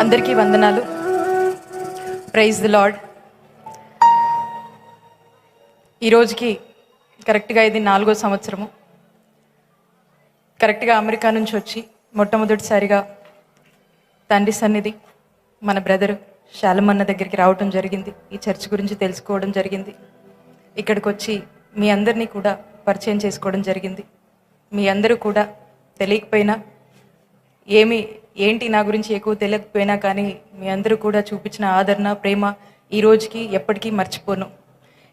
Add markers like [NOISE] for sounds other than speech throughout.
అందరికీ వందనాలు. Praise the lord ఈ రోజుకి కరెక్ట్గా ఇది నాలుగో సంవత్సరము. కరెక్ట్గా అమెరికా నుంచి వచ్చి మొట్టమొదటిసారిగా తండ్రి సన్నిధి మన బ్రదర్ శాలమన్న దగ్గరికి రావటం జరిగింది. ఈ చర్చ్ గురించి తెలుసుకోవడం జరిగింది. ఇక్కడికి వచ్చి మీ అందరినీ కూడా పరిచయం చేసుకోవడం జరిగింది. మీ అందరూ కూడా తెలియకపోయినా ఏమి ఏంటి నా గురించి ఎక్కువ తెలియకపోయినా కానీ మీ అందరూ కూడా చూపించిన ఆదరణ ప్రేమ ఈ రోజుకి ఎప్పటికీ మర్చిపోను.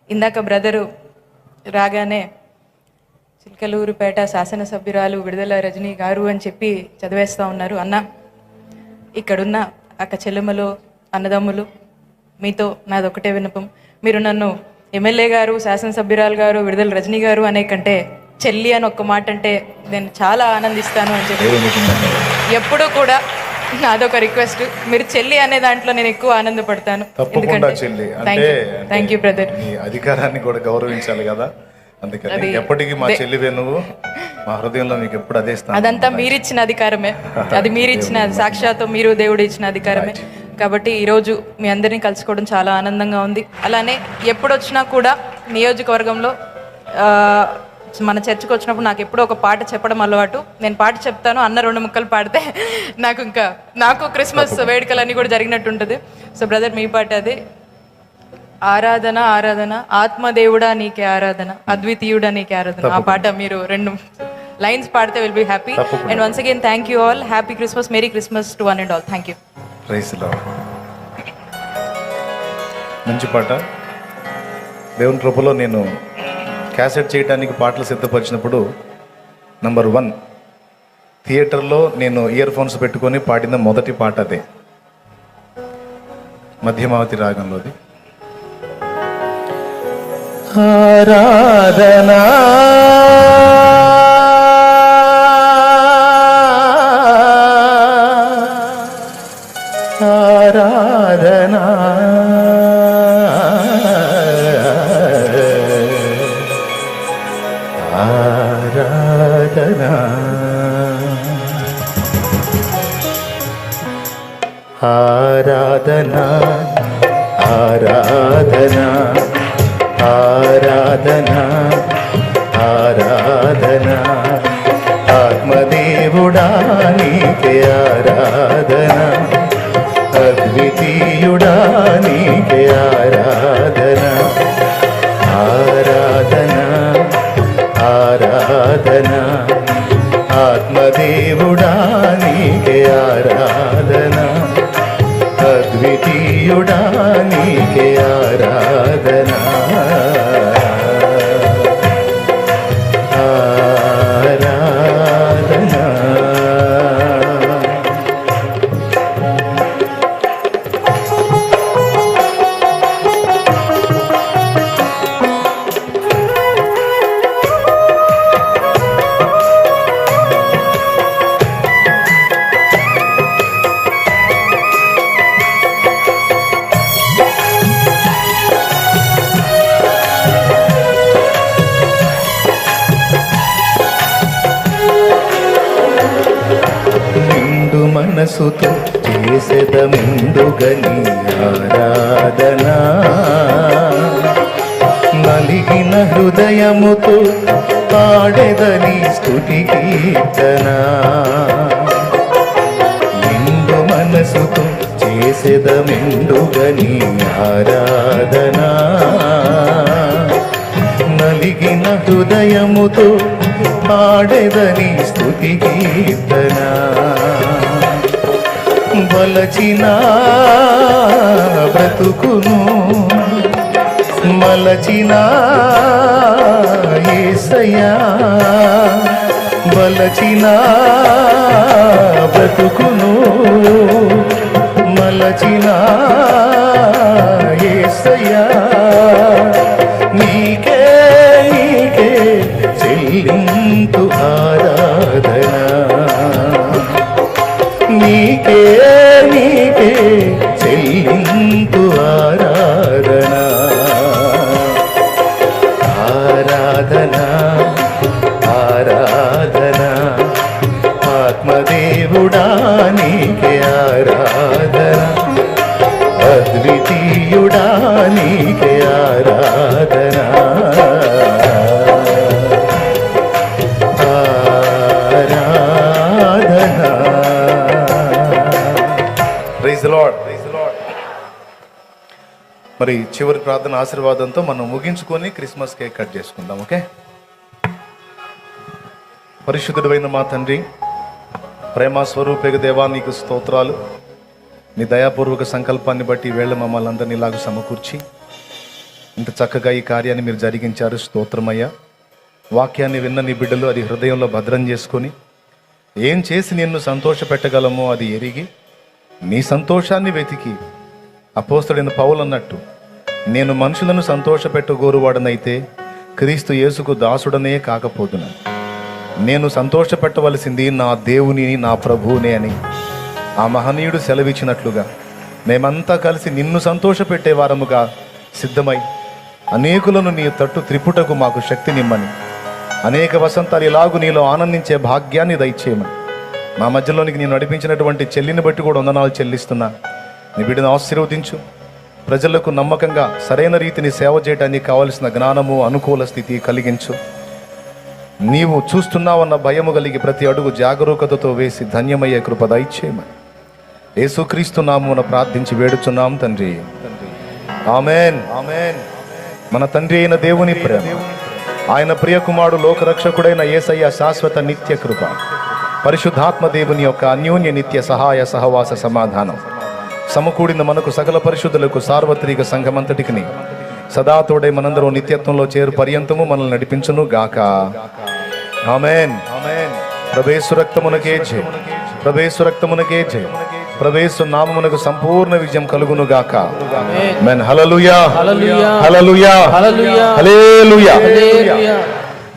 ఇందాక బ్రదరు రాగానే చిలకలూరుపేట శాసనసభ్యురాలు విడుదల రజనీ గారు అని చెప్పి చదివేస్తూ ఉన్నారు. అన్న ఇక్కడున్న అక్క చెల్లెమ్మలు అన్నదమ్ములు మీతో నాది ఒకటే విన్నపం. మీరు నన్ను ఎమ్మెల్యే గారు శాసనసభ్యురాలు గారు విడుదల రజనీ గారు అనే కంటే చెల్లి అని ఒక్క మాట అంటే నేను చాలా ఆనందిస్తాను అని చెప్పి ఎప్పుడూ కూడా నాదొక రిక్వెస్ట్. మీరు చెల్లి అనే దాంట్లో నేను ఎక్కువ ఆనందపడతాను. తప్పకుండా చెల్లి. అంటే థ్యాంక్ యూ బ్రదర్ మీ అధికారాన్ని కూడా గౌరవించాలి కదా. అందుకని ఎప్పటికీ మా చెల్లివే నువ్వు. మా హృదయంలో మీకు ఎప్పుడు అదే స్థానం అదంతా మీరిచ్చిన అధికారమే. [LAUGHS] అది మీరిచ్చిన సాక్షాత్తు మీరు దేవుడు ఇచ్చిన అధికారమే కాబట్టి ఈరోజు మీ అందరినీ కలుసుకోవడం చాలా ఆనందంగా ఉంది. అలానే ఎప్పుడు వచ్చినా కూడా నియోజకవర్గంలో మన చర్చికి వచ్చినప్పుడు నాకు ఎప్పుడో ఒక పాట చెప్పడం అలవాటు. నేను పాట చెప్తాను అన్న రెండు ముక్కలు పాడితే నాకు ఇంకా నాకు క్రిస్మస్ వేడుకలన్నీ కూడా జరిగినట్టు ఉంటుంది సో బ్రదర్ మీ పాట అది. ఆరాధన ఆరాధన ఆత్మదేవుడా నీకే ఆరాధన అద్వితీయుడా నీకే ఆరాధన. ఆ పాట మీరు రెండు లైన్స్ పాడితే will be happy. And once again thank you all happy Christmas merry Christmas to one and all thank you. మంచి పాట. దేవుని కృపలో నేను క్యాసెట్ చేయడానికి పాటలు సిద్ధపరిచినప్పుడు నంబర్ వన్ థియేటర్లో నేను ఇయర్ ఫోన్స్ పెట్టుకొని పాడిన మొదటి పాట అదే. మధ్యమావతి రాగంలోది. ఆరాధనా ఆరాధనా. ఆరాధనా ఆరాధనా ఆరాధనా ఆరాధనా. ఆత్మదేవుడా నీకే ఆరాధనా. అద్వితీయుడా నీకే ఆరాధనా నీకే ఆరాధనా. అద్వితీయుడా నీకే ఆరాధనా. మనసుతో చేసెదమెందుగని ఆరాధనా నలిగిన హృదయముతో పాడెదని స్థుతి కీర్తనా. నిండు మనసుతో చేసెదమెందుగని ఆరాధనా. నలిగిన హృదయముతో పాడెదని స్థుతి కీర్తనా. మలచిన బ్రతుకును మలచిన ఏసయ్యా బలచిన బ్రతుకును మలచినా నీకే నీకే చెల్లింపు ఆరాధన. ఆరాధన ఆరాధన. ఆత్మదేవుడా నీకే ఆరాధన. అద్వితీయుడా నీకే ఆరాధన. మరి చివరి ప్రార్థన ఆశీర్వాదంతో మనం ముగించుకొని క్రిస్మస్ కేక్ కట్ చేసుకుందాం ఓకే? పరిశుద్ధుడైన మా తండ్రి ప్రేమ స్వరూపేగ దేవా నీకు స్తోత్రాలు. నీ దయాపూర్వక సంకల్పాన్ని బట్టి వేళ మమ్మల్ని అందరినీ ఇలాగ సమకూర్చి ఇంత చక్కగా ఈ కార్యాన్ని మీరు జరిగించారు స్తోత్రమయ్యా. వాక్యాన్ని విన్న నీ బిడ్డలు అది హృదయంలో భద్రం చేసుకొని ఏం చేసి నిన్ను సంతోషపెట్టగలమో అది ఎరిగి నీ సంతోషాన్ని వెతికి. అపోస్తుడైన పౌలు అన్నట్టు నేను మనుషులను సంతోషపెట్టగోరువాడనైతే క్రీస్తు యేసుకు దాసుడనే కాకపోతున్నాను నేను సంతోషపెట్టవలసింది నా దేవుని నా ప్రభువునే అని. ఆ మహనీయుడు సెలవిచ్చినట్లుగా మేమంతా కలిసి నిన్ను సంతోషపెట్టే వారముగా సిద్ధమై అనేకులను నీ తట్టు త్రిపుటకు మాకు శక్తినిమ్మని అనేక వసంతాలు ఇలాగు నీలో ఆనందించే భాగ్యాన్ని దయచేయమని. మా మధ్యలోనికి నేను నడిపించినటువంటి చెల్లిని బట్టి కూడా వందనాలు చెల్లిస్తున్నా. నీ బిడ్డను ఆశీర్వదించు. ప్రజలకు నమ్మకంగా సరైన రీతిని సేవ చేయడానికి కావలసిన జ్ఞానము అనుకూల స్థితి కలిగించు. నీవు చూస్తున్నావన్న భయము కలిగి ప్రతి అడుగు జాగరూకతతో వేసి ధన్యమయ్యే కృప దయచేయమని. యేసుక్రీస్తు నామమున ప్రార్థించి వేడుచున్నాం తండ్రి. ఆమెన్. ఆమెన్. మన తండ్రి అయిన దేవుని ప్రేమ. ఆయన ప్రియ కుమారుడు లోకరక్షకుడైన యేసయ్య శాశ్వత నిత్య కృప. పరిశుద్ధాత్మ దేవుని యొక్క అన్యోన్య నిత్య సహాయ సహవాస సమాధానం. సమకూడిన మనకు సకల పరిశుద్ధులకు సార్వత్రిక సంఘమంతటికి సదా తోడై మనందరం నిత్యత్వంలో చేరు పర్యంతము మనల్ని నడిపించును గాక. ఆమెన్. ప్రభేసు రక్తమునకే జయ. ప్రభేసు రక్తమునకే జయ. ప్రభేసు నామమునకు సంపూర్ణ విజయం కలుగును గాక. మెన్.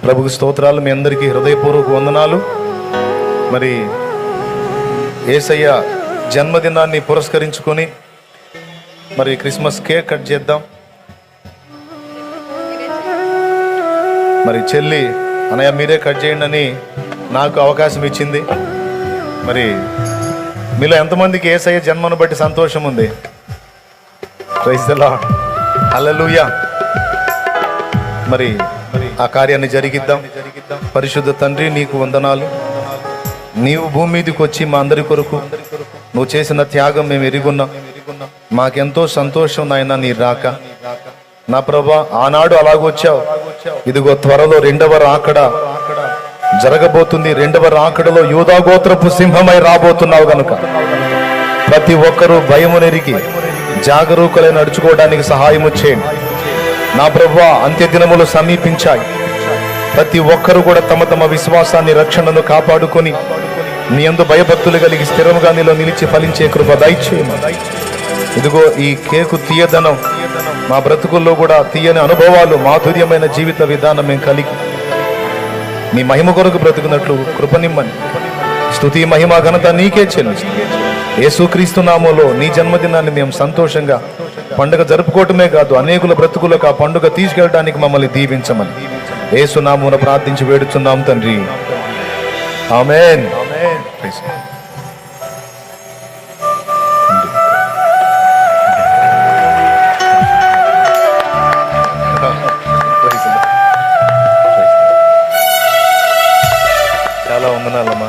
ప్రభుకి స్తోత్రాలు మీ అందరికీ హృదయపూర్వక వందనాలు. మరి ఏసయ్య జన్మదినాన్ని పురస్కరించుకొని మరి క్రిస్మస్ కేక్ కట్ చేద్దాం. మరి చెల్లి అనయ్య మీరే కట్ చేయండి అని నాకు అవకాశం ఇచ్చింది. మరి మీలో ఎంతమందికి ఏసయ్య జన్మను బట్టి సంతోషం ఉంది? హల్లెలూయా మరి ఆ కార్యాన్ని జరిగిద్దాం. పరిశుద్ధ తండ్రి నీకు వందనాలు. నీవు భూమి మీదకి వచ్చి మా అందరి కొరకు నువ్వు చేసిన త్యాగం మేము ఎరుగున్నాం. మాకెంతో సంతోషం నాయన నీ రాక. నా ప్రభా ఆనాడు అలాగొచ్చావు ఇదిగో త్వరలో రెండవ రాకడ. జరగబోతుంది రెండవ రాకడలో యూదాగోత్రపు సింహమై రాబోతున్నావు గనుక. ప్రతి ఒక్కరూ భయము నెరిగి జాగరూకులై నడుచుకోవడానికి సహాయము చేయండి. నా ప్రభు అంత్య దినములు సమీపించాయి. ప్రతి ఒక్కరు కూడా తమ తమ విశ్వాసాన్ని రక్షణను కాపాడుకొని నీ అందు భయభక్తులు కలిగి స్థిరముగా నీలో నిలిచి ఫలించే కృప దయచేయము ఇదిగో ఈ కేకు తీయదనం మా బ్రతుకుల్లో కూడా తీయని అనుభవాలు మాధుర్యమైన జీవిత విధానం మేము కలిగి. నీ మహిమ కొరకు బ్రతుకున్నట్లు కృపనిమ్మని స్తుతి మహిమ ఘనత నీకే చెల్లిస్తుంది యేసుక్రీస్తు నామంలో నీ జన్మదినాన్ని మేము సంతోషంగా పండుగ జరుపుకోవటమే కాదు అనేకుల బ్రతుకులకు ఆ పండుగ తీసుకెళ్ళడానికి మమ్మల్ని దీవించమని. యేసు ప్రార్థించి వేడుచున్నాం తండ్రి. ఆమెన్. ప్రైజ్ చాలా వందనాలమ్మా.